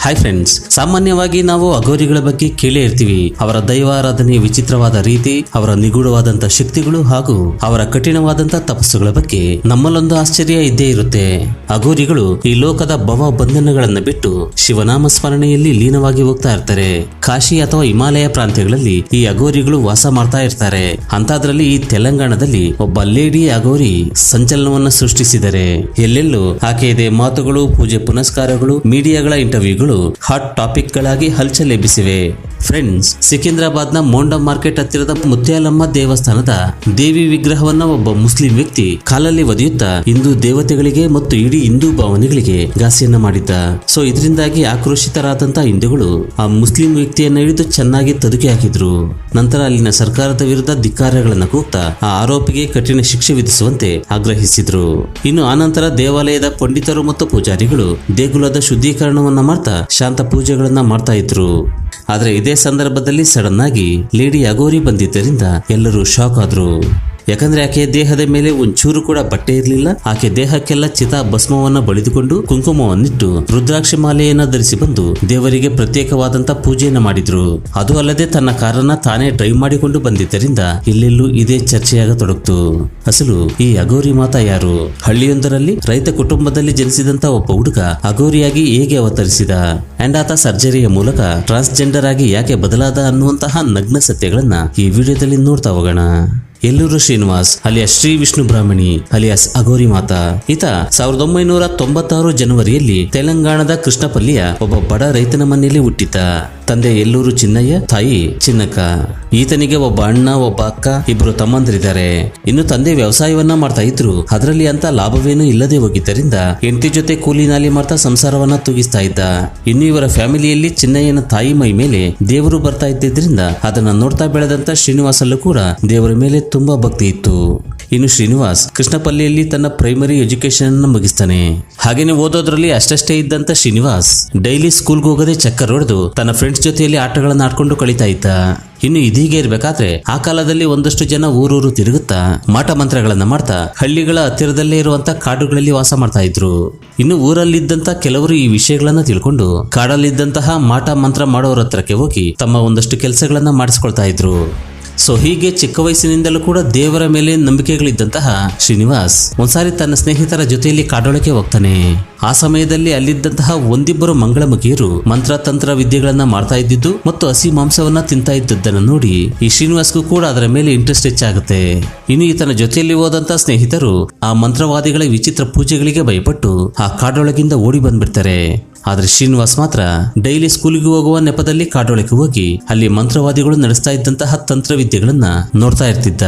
Hi friends ಸಾಮಾನ್ಯವಾಗಿ ನಾವು ಅಘೋರಿಗಳ ಬಗ್ಗೆ ಕೇಳೇ ಇರ್ತೀವಿ. ಅವರ ದೈವಾರಾಧನೆಯ ವಿಚಿತ್ರವಾದ ರೀತಿ, ಅವರ ನಿಗೂಢವಾದಂತ ಶಕ್ತಿಗಳು ಹಾಗೂ ಅವರ ಕಠಿಣವಾದಂತಹ ತಪಸ್ಸುಗಳ ಬಗ್ಗೆ ನಮ್ಮಲ್ಲೊಂದು ಆಶ್ಚರ್ಯ ಇದ್ದೇ ಇರುತ್ತೆ. ಅಘೋರಿಗಳು ಈ ಲೋಕದ ಭವ ಬಂಧನಗಳನ್ನು ಬಿಟ್ಟು ಶಿವನಾಮ ಸ್ಮರಣೆಯಲ್ಲಿ ಲೀನವಾಗಿ ಹೋಗ್ತಾ ಇರ್ತಾರೆ. ಕಾಶಿ ಅಥವಾ ಹಿಮಾಲಯ ಪ್ರಾಂತ್ಯಗಳಲ್ಲಿ ಈ ಅಘೋರಿಗಳು ವಾಸ ಮಾಡ್ತಾ ಇರ್ತಾರೆ. ಅಂತಾದ್ರಲ್ಲಿ ಈ ತೆಲಂಗಾಣದಲ್ಲಿ ಒಬ್ಬ ಲೇಡಿ ಅಘೋರಿ ಸಂಚಲನವನ್ನ ಸೃಷ್ಟಿಸಿದರೆ. ಎಲ್ಲೆಲ್ಲೂ ಆಕೆಯದೇ ಮಾತುಗಳು, ಪೂಜೆ ಪುನಸ್ಕಾರಗಳು, ಮೀಡಿಯಾಗಳ ಇಂಟರ್ವ್ಯೂಗಳು ಹಾಟ್ ಟಾಪಿಕ್ ಗಳಾಗಿ ಹಲ್ಚಲ್ ಎಬ್ಬಿಸಿವೆ. ಫ್ರೆಂಡ್ಸ್ ಸಿಕಿಂದ್ರಾಬಾದ್ನ ಮೋಂಡ ಮಾರ್ಕೆಟ್ ಹತ್ತಿರದ ಮುತ್ಯಾಲಮ್ಮ ದೇವಸ್ಥಾನದ ದೇವಿ ವಿಗ್ರಹವನ್ನ ಒಬ್ಬ ಮುಸ್ಲಿಂ ವ್ಯಕ್ತಿ ಕಾಲಲ್ಲಿ ಒದೆಯುತ್ತಾ ಹಿಂದೂ ದೇವತೆಗಳಿಗೆ ಮತ್ತು ಇಡೀ ಹಿಂದೂ ಭಾವನೆಗಳಿಗೆ ಘಾಸಿಯನ್ನ ಮಾಡಿದ್ದ. ಸೊ ಇದರಿಂದಾಗಿ ಆಕ್ರೋಶಿತರಾದಂತಹ ಹಿಂದೂಗಳು ಆ ಮುಸ್ಲಿಂ ವ್ಯಕ್ತಿಯನ್ನ ಹಿಡಿದು ಚೆನ್ನಾಗಿ ತದುಕಿ ಹಾಕಿದ್ರು. ನಂತರ ಅಲ್ಲಿನ ಸರ್ಕಾರದ ವಿರುದ್ಧ ಧಿಕ್ಕಾರಗಳನ್ನ ಕೂಗ್ತಾ ಆ ಆರೋಪಿಗೆ ಕಠಿಣ ಶಿಕ್ಷೆ ವಿಧಿಸುವಂತೆ ಆಗ್ರಹಿಸಿದ್ರು. ಇನ್ನು ಆನಂತರ ದೇವಾಲಯದ ಪಂಡಿತರು ಮತ್ತು ಪೂಜಾರಿಗಳು ದೇಗುಲದ ಶುದ್ಧೀಕರಣವನ್ನ ಮಾಡ್ತಾ ಶಾಂತ ಪೂಜೆಗಳನ್ನ ಮಾಡ್ತಾ ಇದ್ರು. ಆದ್ರೆ ಇದೇ ಸಂದರ್ಭದಲ್ಲಿ ಸಡನ್ ಆಗಿ ಲೇಡಿ ಅಗೋರಿ ಬಂದಿದ್ದರಿಂದ ಎಲ್ಲರೂ ಶಾಕ್ ಆದ್ರು. ಯಾಕಂದ್ರೆ ಆಕೆ ದೇಹದ ಮೇಲೆ ಒಂಚೂರು ಕೂಡ ಬಟ್ಟೆ ಇರಲಿಲ್ಲ. ಆಕೆ ದೇಹಕ್ಕೆಲ್ಲ ಚಿತಾ ಭಸ್ಮವನ್ನ ಬಳಿದುಕೊಂಡು ಕುಂಕುಮವನ್ನಿಟ್ಟು ರುದ್ರಾಕ್ಷಿ ಮಾಲೆಯನ್ನ ಧರಿಸಿ ಬಂದು ದೇವರಿಗೆ ಪ್ರತ್ಯೇಕವಾದಂತ ಪೂಜೆಯನ್ನ ಮಾಡಿದ್ರು. ಅದು ಅಲ್ಲದೆ ತನ್ನ ಕಾರನ್ನ ತಾನೇ ಡ್ರೈವ್ ಮಾಡಿಕೊಂಡು ಬಂದಿದ್ದರಿಂದ ಎಲ್ಲೆಲ್ಲೂ ಇದೇ ಚರ್ಚೆಯಾಗತೊಡಗ್ತು ಅಸಲು ಈ ಅಗೋರಿ ಮಾತಾ ಯಾರು? ಹಳ್ಳಿಯೊಂದರಲ್ಲಿ ರೈತ ಕುಟುಂಬದಲ್ಲಿ ಜನಿಸಿದಂತ ಒಬ್ಬ ಹುಡುಗ ಅಗೋರಿಯಾಗಿ ಹೇಗೆ ಅವತರಿಸಿದ? ಅಂಡ್ ಆತ ಸರ್ಜರಿಯ ಮೂಲಕ ಟ್ರಾನ್ಸ್ಜೆಂಡರ್ ಆಗಿ ಯಾಕೆ ಬದಲಾದ ಅನ್ನುವಂತಹ ನಗ್ನ ಸತ್ಯಗಳನ್ನ ಈ ವಿಡಿಯೋದಲ್ಲಿ ನೋಡ್ತಾ ಹೋಗೋಣ. Elluru Srinivas, alias Shri Vishnu Brahmani, alias Aghori Mata. ಈತ ಸಾವಿರದ ಒಂಬೈನೂರ ತೊಂಬತ್ತಾರು ಜನವರಿಯಲ್ಲಿ ತೆಲಂಗಾಣದ ಕೃಷ್ಣಪಲ್ಲಿಯ ಒಬ್ಬ ಬಡ ರೈತನ ಮನೆಯಲ್ಲಿ ಹುಟ್ಟಿದ್ದ. ತಂದೆ ಎಲ್ಲೂರು ಚಿನ್ನಯ್ಯ, ತಾಯಿ ಚಿನ್ನಕ್ಕ. ಈತನಿಗೆ ಒಬ್ಬ ಅಣ್ಣ, ಒಬ್ಬ ಅಕ್ಕ, ಇಬ್ರು ತಮ್ಮಂದಿರಿದ್ದಾರೆ. ಇನ್ನು ತಂದೆ ವ್ಯವಸಾಯವನ್ನ ಮಾಡ್ತಾ ಇದ್ರು. ಅದರಲ್ಲಿ ಅಂತ ಲಾಭವೇನೂ ಇಲ್ಲದೆ ಹೋಗಿದ್ದರಿಂದ ಹೆಂಡತಿ ಜೊತೆ ಕೂಲಿ ನಾಲಿ ಮಾಡ್ತಾ ಸಂಸಾರವನ್ನ ತೂಗಿಸ್ತಾ ಇದ್ದ. ಇನ್ನು ಇವರ ಫ್ಯಾಮಿಲಿಯಲ್ಲಿ ಚಿನ್ನಯ್ಯನ ತಾಯಿ ಮೈ ಮೇಲೆ ದೇವರು ಬರ್ತಾ ಇದ್ದಿದ್ರಿಂದ ಅದನ್ನ ನೋಡ್ತಾ ಬೆಳೆದಂತ ಶ್ರೀನಿವಾಸಲ್ಲೂ ಕೂಡ ದೇವರ ಮೇಲೆ ತುಂಬಾ ಭಕ್ತಿ ಇತ್ತು. ಇನ್ನು ಶ್ರೀನಿವಾಸ್ ಕೃಷ್ಣಪಲ್ಲಿಯಲ್ಲಿ ತನ್ನ ಪ್ರೈಮರಿ ಎಜುಕೇಶನ್ ಅನ್ನು ಮುಗಿಸ್ತಾನೆ. ಹಾಗೇನೆ ಓದೋದ್ರಲ್ಲಿ ಅಷ್ಟಷ್ಟೇ ಇದ್ದಂತ ಶ್ರೀನಿವಾಸ್ ಡೈಲಿ ಸ್ಕೂಲ್ಗೆ ಹೋಗದೆ ಚಕ್ಕರ್ ಹೊಡೆದು ತನ್ನ ಫ್ರೆಂಡ್ಸ್ ಜೊತೆಯಲ್ಲಿ ಆಟಗಳನ್ನು ಆಡ್ಕೊಂಡು ಕಳೀತಾ ಇದ್ದ. ಇನ್ನು ಇದೀಗೆ ಇರ್ಬೇಕಾದ್ರೆ ಆ ಕಾಲದಲ್ಲಿ ಒಂದಷ್ಟು ಜನ ಊರೂರು ತಿರುಗುತ್ತಾ ಮಾಟ ಮಂತ್ರಗಳನ್ನ ಮಾಡ್ತಾ ಹಳ್ಳಿಗಳ ಹತ್ತಿರದಲ್ಲೇ ಇರುವಂತ ಕಾಡುಗಳಲ್ಲಿ ವಾಸ ಮಾಡ್ತಾ ಇದ್ರು. ಇನ್ನು ಊರಲ್ಲಿದ್ದಂತ ಕೆಲವರು ಈ ವಿಷಯಗಳನ್ನ ತಿಳ್ಕೊಂಡು ಕಾಡಲ್ಲಿದ್ದಂತಹ ಮಾಟ ಮಂತ್ರ ಮಾಡೋರ ಹತ್ರಕ್ಕೆ ಹೋಗಿ ತಮ್ಮ ಒಂದಷ್ಟು ಕೆಲಸಗಳನ್ನ ಮಾಡಿಸ್ಕೊಳ್ತಾ ಇದ್ರು. ಸೊ ಹೀಗೆ ಚಿಕ್ಕ ವಯಸ್ಸಿನಿಂದಲೂ ಕೂಡ ದೇವರ ಮೇಲೆ ನಂಬಿಕೆಗಳಿದ್ದಂತಹ ಶ್ರೀನಿವಾಸ್ ಒಂದ್ಸಾರಿ ತನ್ನ ಸ್ನೇಹಿತರ ಜೊತೆಯಲ್ಲಿ ಕಾಡೊಳಕ್ಕೆ ಹೋಗ್ತಾನೆ. ಆ ಸಮಯದಲ್ಲಿ ಅಲ್ಲಿದ್ದಂತಹ ಒಂದಿಬ್ಬರು ಮಂಗಳಮುಖಿಯರು ಮಂತ್ರ ತಂತ್ರ ವಿದ್ಯೆಗಳನ್ನ ಮಾಡ್ತಾ ಇದ್ದಿದ್ದು ಮತ್ತು ಹಸಿ ಮಾಂಸವನ್ನ ತಿಂತಾ ಇದ್ದದ್ದನ್ನು ನೋಡಿ ಈ ಶ್ರೀನಿವಾಸ್ಗೂ ಕೂಡ ಅದರ ಮೇಲೆ ಇಂಟ್ರೆಸ್ಟ್ ಹೆಚ್ಚಾಗುತ್ತೆ. ಇನ್ನು ಈತನ ಜೊತೆಯಲ್ಲಿ ಹೋದಂತಹ ಸ್ನೇಹಿತರು ಆ ಮಂತ್ರವಾದಿಗಳ ವಿಚಿತ್ರ ಪೂಜೆಗಳಿಗೆ ಭಯಪಟ್ಟು ಆ ಕಾಡೊಳಗಿಂದ ಓಡಿ ಬಂದ್ಬಿಡ್ತಾರೆ. ಆದ್ರೆ ಶ್ರೀನಿವಾಸ್ ಮಾತ್ರ ಡೈಲಿ ಸ್ಕೂಲಿಗೆ ಹೋಗುವ ನೆಪದಲ್ಲಿ ಕಾಡೊಳಕ್ಕೆ ಹೋಗಿ ಅಲ್ಲಿ ಮಂತ್ರವಾದಿಗಳು ನಡೆಸ್ತಾ ಇದ್ದಂತಹ ತಂತ್ರವಿದ್ಯೆಗಳನ್ನ ನೋಡ್ತಾ ಇರ್ತಿದ್ದ.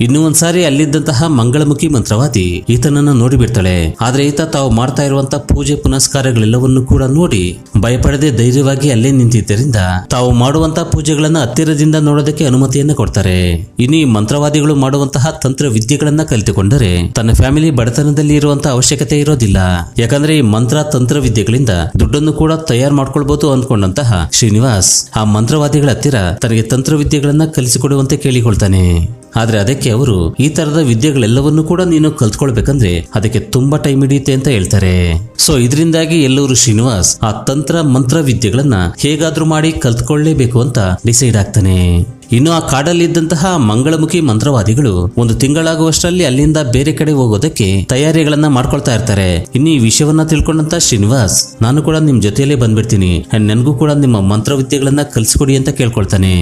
ಇನ್ನೂ ಒಂದ್ಸಾರಿ ಅಲ್ಲಿದ್ದಂತಹ ಮಂಗಳಮುಖಿ ಮಂತ್ರವಾದಿ ಈತನನ್ನ ನೋಡಿಬಿಡ್ತಾಳೆ ಆದ್ರೆ ಈತ ತಾವು ಮಾಡ್ತಾ ಇರುವಂತ ಪೂಜೆ ಪುನಸ್ಕಾರಗಳೆಲ್ಲವನ್ನು ಕೂಡ ನೋಡಿ ಭಯಪಡದೆ ಧೈರ್ಯವಾಗಿ ಅಲ್ಲೇ ನಿಂತಿದ್ದರಿಂದ ತಾವು ಮಾಡುವಂತಹ ಪೂಜೆಗಳನ್ನ ಹತ್ತಿರದಿಂದ ನೋಡೋದಕ್ಕೆ ಅನುಮತಿಯನ್ನ ಕೊಡ್ತಾರೆ. ಇನ್ನು ಈ ಮಂತ್ರವಾದಿಗಳು ಮಾಡುವಂತಹ ತಂತ್ರ ವಿದ್ಯೆಗಳನ್ನ ಕಲಿತುಕೊಂಡರೆ ತನ್ನ ಫ್ಯಾಮಿಲಿ ಬಡತನದಲ್ಲಿ ಇರುವಂತಹ ಅವಶ್ಯಕತೆ ಇರೋದಿಲ್ಲ. ಯಾಕಂದ್ರೆ ಈ ಮಂತ್ರ ತಂತ್ರ ವಿದ್ಯೆಗಳಿಂದ ದುಡ್ಡನ್ನು ಕೂಡ ತಯಾರು ಮಾಡ್ಕೊಳ್ಬಹುದು ಅಂದ್ಕೊಂಡಂತಹ ಶ್ರೀನಿವಾಸ್ ಆ ಮಂತ್ರವಾದಿಗಳ ಹತ್ತಿರ ತನಗೆ ತಂತ್ರವಿದ್ಯೆಗಳನ್ನ ಕಲಿಸಿಕೊಡುವಂತೆ ಕೇಳಿಕೊಳ್ತಾನೆ. ಆದ್ರೆ ಅದಕ್ಕೆ ಅವರು ಈ ತರದ ವಿದ್ಯೆಗಳೆಲ್ಲವನ್ನೂ ಕೂಡ ನೀನು ಕಲ್ತ್ಕೊಳ್ಬೇಕಂದ್ರೆ ಅದಕ್ಕೆ ತುಂಬಾ ಟೈಮ್ ಹಿಡಿಯುತ್ತೆ ಅಂತ ಹೇಳ್ತಾರೆ. ಸೊ ಇದರಿಂದಾಗಿ ಎಲ್ಲರೂ ಶ್ರೀನಿವಾಸ್ ಆ ತಂತ್ರ ಮಂತ್ರ ವಿದ್ಯೆಗಳನ್ನ ಹೇಗಾದ್ರೂ ಮಾಡಿ ಕಲ್ತ್ಕೊಳ್ಳೇಬೇಕು ಅಂತ ಡಿಸೈಡ್ ಆಗ್ತಾನೆ. ಇನ್ನು ಆ ಕಾಡಲ್ಲಿದ್ದಂತಹ ಮಂಗಳಮುಖಿ ಮಂತ್ರವಾದಿಗಳು ಒಂದು ತಿಂಗಳಾಗುವಷ್ಟರಲ್ಲಿ ಅಲ್ಲಿಂದ ಬೇರೆ ಕಡೆ ಹೋಗೋದಕ್ಕೆ ತಯಾರಿಗಳನ್ನ ಮಾಡ್ಕೊಳ್ತಾ ಇರ್ತಾರೆ. ಇನ್ನು ಈ ವಿಷಯವನ್ನ ತಿಳ್ಕೊಂಡಂತ ಶ್ರೀನಿವಾಸ್, ನಾನು ಕೂಡ ನಿಮ್ ಜೊತೆಯಲ್ಲೇ ಬಂದ್ಬಿಡ್ತೀನಿ. ಅಂಡ್ ನನಗೂ ಕೂಡ ನಿಮ್ಮ ಮಂತ್ರವಿದ್ಯೆಗಳನ್ನ ಕಲಿಸ್ಕೊಡಿ ಅಂತ ಕೇಳ್ಕೊಳ್ತಾನೆ.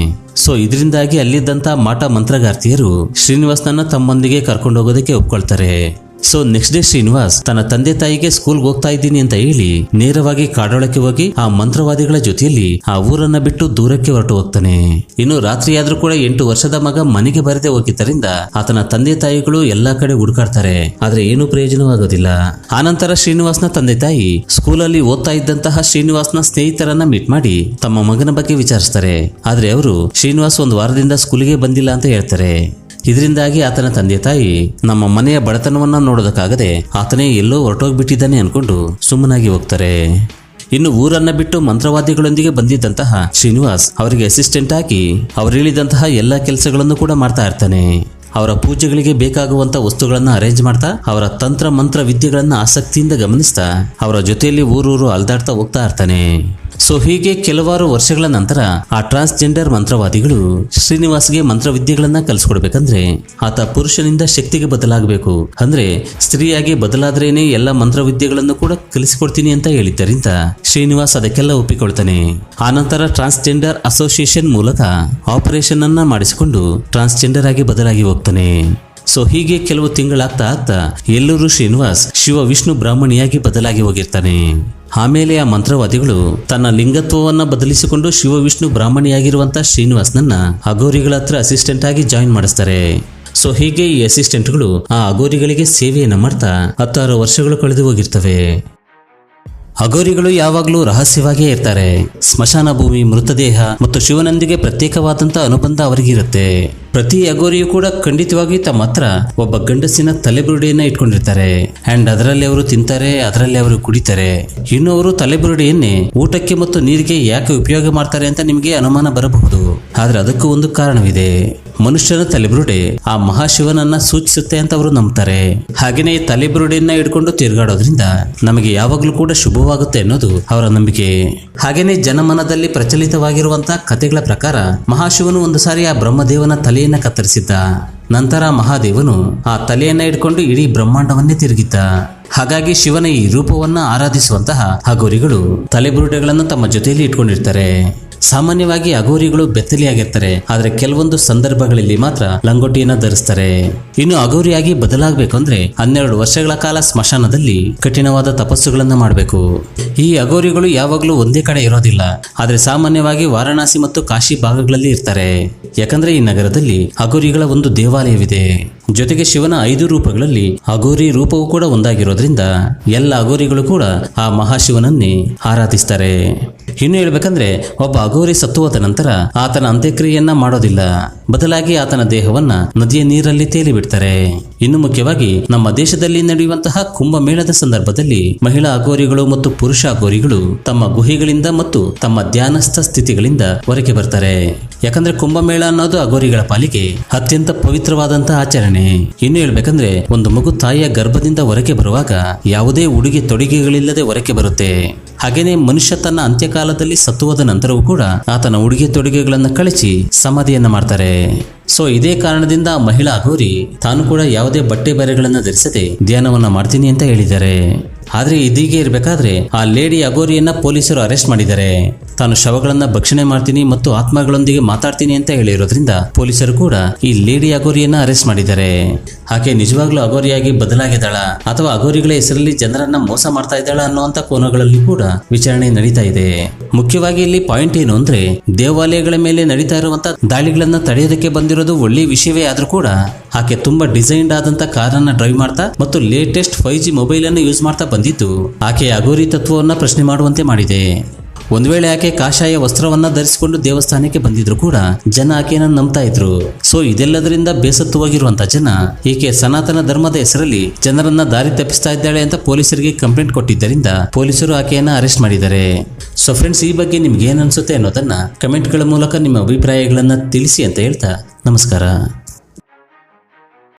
ಸೊ ಇದರಿಂದಾಗಿ ಅಲ್ಲಿದ್ದಂತ ಮಾಟ ಮಂತ್ರಗಾರ್ತಿಯರು ಶ್ರೀನಿವಾಸ್ನನ್ನ ತಮ್ಮೊಂದಿಗೆ ಕರ್ಕೊಂಡು ಹೋಗೋದಕ್ಕೆ ಒಪ್ಕೊಳ್ತಾರೆ. ಸೊ ನೆಕ್ಸ್ಟ್ ಡೇ ಶ್ರೀನಿವಾಸ್ ತನ್ನ ತಂದೆ ತಾಯಿಗೆ ಸ್ಕೂಲ್ಗೆ ಹೋಗ್ತಾ ಇದ್ದೀನಿ ಅಂತ ಹೇಳಿ, ನೇರವಾಗಿ ಕಾಡೊಳಕ್ಕೆ ಹೋಗಿ ಆ ಮಂತ್ರವಾದಿಗಳ ಜೊತೆಯಲ್ಲಿ ಆ ಊರನ್ನ ಬಿಟ್ಟು ದೂರಕ್ಕೆ ಹೊರಟು ಹೋಗ್ತಾನೆ. ಇನ್ನು ರಾತ್ರಿ ಆದ್ರೂ ಕೂಡ ಎಂಟು ವರ್ಷದ ಮಗ ಮನೆಗೆ ಬರದೆ ಹೋಗಿದ್ದರಿಂದ ಆತನ ತಂದೆ ತಾಯಿಗಳು ಎಲ್ಲಾ ಕಡೆ ಹುಡುಕಾಡ್ತಾರೆ. ಆದ್ರೆ ಏನು ಪ್ರಯೋಜನವಾಗೋದಿಲ್ಲ. ಆನಂತರ ಶ್ರೀನಿವಾಸ್ನ ತಂದೆ ತಾಯಿ ಸ್ಕೂಲಲ್ಲಿ ಓದ್ತಾ ಇದ್ದಂತಹ ಶ್ರೀನಿವಾಸ್ನ ಸ್ನೇಹಿತರನ್ನ ಮೀಟ್ ಮಾಡಿ ತಮ್ಮ ಮಗನ ಬಗ್ಗೆ ವಿಚಾರಿಸ್ತಾರೆ. ಆದ್ರೆ ಅವರು, ಶ್ರೀನಿವಾಸ್ ಒಂದು ವಾರದಿಂದ ಸ್ಕೂಲಿಗೆ ಬಂದಿಲ್ಲ ಅಂತ ಹೇಳ್ತಾರೆ. ಇದರಿಂದಾಗಿ ಆತನ ತಂದೆ ತಾಯಿ ನಮ್ಮ ಮನೆಯ ಬಡತನವನ್ನ ನೋಡೋದಕ್ಕಾಗದೆ ಆತನೇ ಎಲ್ಲೋ ಹೊರಟೋಗ್ಬಿಟ್ಟಿದ್ದಾನೆ ಅನ್ಕೊಂಡು ಸುಮ್ಮನಾಗಿ ಹೋಗ್ತಾರೆ. ಇನ್ನು ಊರನ್ನ ಬಿಟ್ಟು ಮಂತ್ರವಾದಿಗಳೊಂದಿಗೆ ಬಂದಿದ್ದಂತಹ ಶ್ರೀನಿವಾಸ್ ಅವರಿಗೆ ಅಸಿಸ್ಟೆಂಟ್ ಆಗಿ ಅವರು ಹೇಳಿದಂತಹ ಎಲ್ಲ ಕೆಲಸಗಳನ್ನು ಕೂಡ ಮಾಡ್ತಾ ಇರ್ತಾನೆ. ಅವರ ಪೂಜೆಗಳಿಗೆ ಬೇಕಾಗುವಂತ ವಸ್ತುಗಳನ್ನ ಅರೇಂಜ್ ಮಾಡ್ತಾ ಅವರ ತಂತ್ರ ಮಂತ್ರ ವಿದ್ಯೆಗಳನ್ನ ಆಸಕ್ತಿಯಿಂದ ಗಮನಿಸ್ತಾ ಅವರ ಜೊತೆಯಲ್ಲಿ ಊರೂರು ಅಲ್ದಾಡ್ತಾ ಹೋಗ್ತಾ ಇರ್ತಾನೆ. ಸೊ ಹೀಗೆ ಕೆಲವಾರು ವರ್ಷಗಳ ನಂತರ ಆ ಟ್ರಾನ್ಸ್ಜೆಂಡರ್ ಮಂತ್ರವಾದಿಗಳು ಶ್ರೀನಿವಾಸ್ಗೆ ಮಂತ್ರವಿದ್ಯೆಗಳನ್ನ ಕಲಿಸ್ಕೊಡ್ಬೇಕಂದ್ರೆ ಆತ ಪುರುಷನಿಂದ ಶಕ್ತಿಗೆ ಬದಲಾಗಬೇಕು. ಅಂದ್ರೆ ಸ್ತ್ರೀಯಾಗಿ ಬದಲಾದ್ರೇನೆ ಎಲ್ಲ ಮಂತ್ರವಿದ್ಯೆಗಳನ್ನು ಕೂಡ ಕಲಿಸಿಕೊಡ್ತೀನಿ ಅಂತ ಹೇಳಿದ್ದರಿಂದ ಶ್ರೀನಿವಾಸ್ ಅದಕ್ಕೆಲ್ಲ ಒಪ್ಪಿಕೊಳ್ತಾನೆ. ಆನಂತರ ಟ್ರಾನ್ಸ್ಜೆಂಡರ್ ಅಸೋಸಿಯೇಷನ್ ಮೂಲಕ ಆಪರೇಷನ್ ಅನ್ನ ಮಾಡಿಸಿಕೊಂಡು ಟ್ರಾನ್ಸ್ಜೆಂಡರ್ ಆಗಿ ಬದಲಾಗಿ ಹೋಗ್ತಾನೆ. ಸೊ ಹೀಗೆ ಕೆಲವು ತಿಂಗಳಾಗ್ತಾ ಆಗ್ತಾ ಎಲ್ಲರೂ ಶ್ರೀನಿವಾಸ್ ಶಿವ ವಿಷ್ಣು ಬ್ರಾಹ್ಮಣಿಯಾಗಿ ಬದಲಾಗಿ ಹೋಗಿರ್ತಾನೆ. ಆಮೇಲೆ ಆ ಮಂತ್ರವಾದಿಗಳು ತನ್ನ ಲಿಂಗತ್ವವನ್ನ ಬದಲಿಸಿಕೊಂಡು ಶಿವ ವಿಷ್ಣು ಬ್ರಾಹ್ಮಣಿಯಾಗಿರುವಂತ ಶ್ರೀನಿವಾಸನನ್ನ ಅಘೋರಿಗಳ ಹತ್ರ ಅಸಿಸ್ಟೆಂಟ್ ಆಗಿ ಜಾಯಿನ್ ಮಾಡಿಸ್ತಾರೆ. ಸೊ ಹೀಗೆ ಈ ಅಸಿಸ್ಟೆಂಟ್ಗಳು ಆ ಅಗೋರಿಗಳಿಗೆ ಸೇವೆಯನ್ನ ಮಾಡ್ತಾ ಹತ್ತಾರು ವರ್ಷಗಳು ಕಳೆದು ಹೋಗಿರ್ತವೆ. ಅಘೋರಿಗಳು ಯಾವಾಗಲೂ ರಹಸ್ಯವಾಗಿಯೇ ಇರ್ತಾರೆ. ಸ್ಮಶಾನ ಭೂಮಿ, ಮೃತದೇಹ ಮತ್ತು ಶಿವನೊಂದಿಗೆ ಪ್ರತ್ಯೇಕವಾದಂಥ ಅನುಬಂಧ ಅವರಿಗಿರುತ್ತೆ. ಪ್ರತಿ ಅಗೋರಿಯೂ ಕೂಡ ಖಂಡಿತವಾಗಿ ತಮ್ಮ ಹತ್ರ ಒಬ್ಬ ಗಂಡಸಿನ ತಲೆಬುರುಡೆಯನ್ನ ಇಟ್ಕೊಂಡಿರ್ತಾರೆ. ಅಂಡ್ ಅದರಲ್ಲಿ ಅವರು ತಿಂತಾರೆ, ಅದರಲ್ಲಿ ಅವರು ಕುಡಿತಾರೆ. ಇನ್ನು ಅವರು ತಲೆಬುರುಡೆಯನ್ನೇ ಊಟಕ್ಕೆ ಮತ್ತು ನೀರಿಗೆ ಯಾಕೆ ಉಪಯೋಗ ಮಾಡ್ತಾರೆ ಅಂತ ನಿಮಗೆ ಅನುಮಾನ ಬರಬಹುದು. ಆದ್ರೆ ಅದಕ್ಕೂ ಒಂದು ಕಾರಣವಿದೆ. ಮನುಷ್ಯನ ತಲೆಬುರುಡೆ ಆ ಮಹಾಶಿವನನ್ನ ಸೂಚಿಸುತ್ತೆ ಅಂತ ಅವರು ನಂಬ್ತಾರೆ. ಹಾಗೇನೆ ಈ ತಲೆಬುರುಡೆಯನ್ನ ಹಿಡ್ಕೊಂಡು ತಿರುಗಾಡೋದ್ರಿಂದ ನಮಗೆ ಯಾವಾಗಲೂ ಕೂಡ ಶುಭವಾಗುತ್ತೆ ಅನ್ನೋದು ಅವರ ನಂಬಿಕೆ. ಹಾಗೇನೆ ಜನಮನದಲ್ಲಿ ಪ್ರಚಲಿತವಾಗಿರುವಂತಹ ಕಥೆಗಳ ಪ್ರಕಾರ ಮಹಾಶಿವನು ಒಂದು ಸಾರಿ ಆ ಬ್ರಹ್ಮದೇವನ ತಲೆಯನ್ನ ಕತ್ತರಿಸಿದ್ದ. ನಂತರ ಮಹಾದೇವನು ಆ ತಲೆಯನ್ನ ಹಿಡ್ಕೊಂಡು ಇಡೀ ಬ್ರಹ್ಮಾಂಡವನ್ನೇ ತಿರುಗಿದ್ದ. ಹಾಗಾಗಿ ಶಿವನ ಈ ರೂಪವನ್ನ ಆರಾಧಿಸುವಂತಹ ಅಘೋರಿಗಳು ತಲೆಬುರುಡೆಗಳನ್ನು ತಮ್ಮ ಜೊತೆಯಲ್ಲಿ ಇಟ್ಕೊಂಡಿರ್ತಾರೆ. ಸಾಮಾನ್ಯವಾಗಿ ಅಘೋರಿಗಳು ಬೆತ್ತಲಿಯಾಗಿರ್ತಾರೆ, ಆದರೆ ಕೆಲವೊಂದು ಸಂದರ್ಭಗಳಲ್ಲಿ ಮಾತ್ರ ಲಂಗೋಟಿಯನ್ನ ಧರಿಸ್ತಾರೆ. ಇನ್ನು ಅಘೋರಿಯಾಗಿ ಬದಲಾಗಬೇಕು ಅಂದ್ರೆ ಹನ್ನೆರಡು ವರ್ಷಗಳ ಕಾಲ ಸ್ಮಶಾನದಲ್ಲಿ ಕಠಿಣವಾದ ತಪಸ್ಸುಗಳನ್ನ ಮಾಡಬೇಕು. ಈ ಅಘೋರಿಗಳು ಯಾವಾಗಲೂ ಒಂದೇ ಕಡೆ ಇರೋದಿಲ್ಲ, ಆದರೆ ಸಾಮಾನ್ಯವಾಗಿ ವಾರಣಾಸಿ ಮತ್ತು ಕಾಶಿ ಭಾಗಗಳಲ್ಲಿ ಇರ್ತಾರೆ. ಯಾಕಂದ್ರೆ ಈ ನಗರದಲ್ಲಿ ಅಘೋರಿಗಳ ಒಂದು ದೇವಾಲಯವಿದೆ. ಜೊತೆಗೆ ಶಿವನ ಐದು ರೂಪಗಳಲ್ಲಿ ಅಘೋರಿ ರೂಪವೂ ಕೂಡ ಒಂದಾಗಿರೋದ್ರಿಂದ ಎಲ್ಲ ಅಘೋರಿಗಳು ಕೂಡ ಆ ಮಹಾಶಿವನನ್ನೇ ಆರಾಧಿಸ್ತಾರೆ. ಇನ್ನು ಹೇಳ್ಬೇಕಂದ್ರೆ ಒಬ್ಬ ಅಘೋರಿ ಸತ್ತುವಾದ ನಂತರ ಆತನ ಅಂತ್ಯಕ್ರಿಯೆಯನ್ನ ಮಾಡೋದಿಲ್ಲ. ಬದಲಾಗಿ ಆತನ ದೇಹವನ್ನ ನದಿಯ ನೀರಲ್ಲಿ ತೇಲಿ ಬಿಡ್ತಾರೆ ಇನ್ನು ಮುಖ್ಯವಾಗಿ ನಮ್ಮ ದೇಶದಲ್ಲಿ ನಡೆಯುವಂತಹ ಕುಂಭಮೇಳದ ಸಂದರ್ಭದಲ್ಲಿ ಮಹಿಳಾ ಅಘೋರಿಗಳು ಮತ್ತು ಪುರುಷ ಅಘೋರಿಗಳು ತಮ್ಮ ಗುಹೆಗಳಿಂದ ಮತ್ತು ತಮ್ಮ ಧ್ಯಾನಸ್ಥ ಸ್ಥಿತಿಗಳಿಂದ ಹೊರಗೆ ಬರ್ತಾರೆ. ಯಾಕಂದ್ರೆ ಕುಂಭಮೇಳ ಅನ್ನೋದು ಅಗೋರಿಗಳ ಪಾಲಿಗೆ ಅತ್ಯಂತ ಪವಿತ್ರವಾದಂತಹ ಆಚರಣೆ. ಇನ್ನು ಹೇಳ್ಬೇಕಂದ್ರೆ, ಒಂದು ಮಗು ತಾಯಿಯ ಗರ್ಭದಿಂದ ಹೊರಗೆ ಬರುವಾಗ ಯಾವುದೇ ಉಡುಗೆ ತೊಡುಗೆಗಳಿಲ್ಲದೆ ಹೊರಗೆ ಬರುತ್ತೆ. ಹಾಗೇನೆ ಮನುಷ್ಯ ತನ್ನ ಅಂತ್ಯಕಾಲದಲ್ಲಿ ಸತ್ತುವಾದ ನಂತರವೂ ಕೂಡ ಆತನ ಉಡುಗೆ ತೊಡುಗೆಗಳನ್ನು ಕಳಿಸಿ ಸಮಾಧಿಯನ್ನ ಮಾಡ್ತಾರೆ. ಸೊ, ಇದೇ ಕಾರಣದಿಂದ ಮಹಿಳಾ ಅಘೋರಿ ತಾನು ಕೂಡ ಯಾವುದೇ ಬಟ್ಟೆ ಬರೆಗಳನ್ನು ಧರಿಸದೆ ಧ್ಯಾನವನ್ನ ಮಾಡ್ತೀನಿ ಅಂತ ಹೇಳಿದ್ದಾರೆ. ಆದ್ರೆ ಇದೀಗೆ ಇರಬೇಕಾದ್ರೆ ಆ ಲೇಡಿ ಅಘೋರಿಯನ್ನ ಪೊಲೀಸರು ಅರೆಸ್ಟ್ ಮಾಡಿದ್ದಾರೆ. ತಾನು ಶವಗಳನ್ನ ಭಕ್ಷಣೆ ಮಾಡ್ತೀನಿ ಮತ್ತು ಆತ್ಮಗಳೊಂದಿಗೆ ಮಾತಾಡ್ತೀನಿ ಅಂತ ಹೇಳಿರೋದ್ರಿಂದ ಪೊಲೀಸರು ಕೂಡ ಈ ಲೇಡಿ ಅಗೋರಿಯನ್ನ ಅರೆಸ್ಟ್ ಮಾಡಿದ್ದಾರೆ. ಆಕೆ ನಿಜವಾಗ್ಲೂ ಅಗೋರಿಯಾಗಿ ಬದಲಾಗಿದ್ದಾಳ ಅಥವಾ ಅಗೋರಿಗಳ ಹೆಸರಲ್ಲಿ ಜನರನ್ನ ಮೋಸ ಮಾಡ್ತಾ ಇದ್ದಾಳ ಅನ್ನುವಂತ ಕೋನಗಳಲ್ಲಿ ಕೂಡ ವಿಚಾರಣೆ ನಡೀತಾ ಇದೆ. ಮುಖ್ಯವಾಗಿ ಇಲ್ಲಿ ಪಾಯಿಂಟ್ ಏನು ಅಂದ್ರೆ ದೇವಾಲಯಗಳ ಮೇಲೆ ನಡೀತಾ ಇರುವಂತ ದಾಳಿಗಳನ್ನ ತಡೆಯೋದಕ್ಕೆ ಬಂದಿರೋದು ಒಳ್ಳೆ ವಿಷಯವೇ ಆದ್ರೂ ಕೂಡ ಆಕೆ ತುಂಬಾ ಡಿಸೈನ್ಡ್ ಆದಂತ ಕಾರನ್ನ ಡ್ರೈವ್ ಮಾಡ್ತಾ ಮತ್ತು ಲೇಟೆಸ್ಟ್ ಫೈವ್ ಜಿ ಮೊಬೈಲ್ ಅನ್ನು ಯೂಸ್ ಮಾಡ್ತಾ ಬಂದಿದ್ದು ಆಕೆ ಅಗೋರಿ ತತ್ವವನ್ನ ಪ್ರಶ್ನೆ ಮಾಡುವಂತೆ ಮಾಡಿದೆ. ಒಂದ್ ವೇಳೆ ಆಕೆ ಕಾಷಾಯ ವಸ್ತ್ರವನ್ನ ಧರಿಸಿಕೊಂಡು ದೇವಸ್ಥಾನಕ್ಕೆ ಬಂದಿದ್ರು ಕೂಡ ಜನ ಆಕೆಯನ್ನ ನಂಬ್ತಾ ಇದ್ರು. ಸೊ ಇದೆಲ್ಲದರಿಂದ ಬೇಸತ್ತು ಹೋಗಿರುವಂತ ಜನ ಈಕೆ ಸನಾತನ ಧರ್ಮದ ಹೆಸರಲ್ಲಿ ಜನರನ್ನ ದಾರಿ ತಪ್ಪಿಸ್ತಾ ಇದ್ದಾಳೆ ಅಂತ ಪೊಲೀಸರಿಗೆ ಕಂಪ್ಲೇಂಟ್ ಕೊಟ್ಟಿದ್ದರಿಂದ ಪೊಲೀಸರು ಆಕೆಯನ್ನ ಅರೆಸ್ಟ್ ಮಾಡಿದ್ದಾರೆ. ಸೊ ಫ್ರೆಂಡ್ಸ್ ಈ ಬಗ್ಗೆ ನಿಮ್ಗೆ ಏನ್ ಅನ್ಸುತ್ತೆ ಅನ್ನೋದನ್ನ ಕಮೆಂಟ್ಗಳ ಮೂಲಕ ನಿಮ್ಮ ಅಭಿಪ್ರಾಯಗಳನ್ನ ತಿಳಿಸಿ ಅಂತ ಹೇಳ್ತಾ ನಮಸ್ಕಾರ.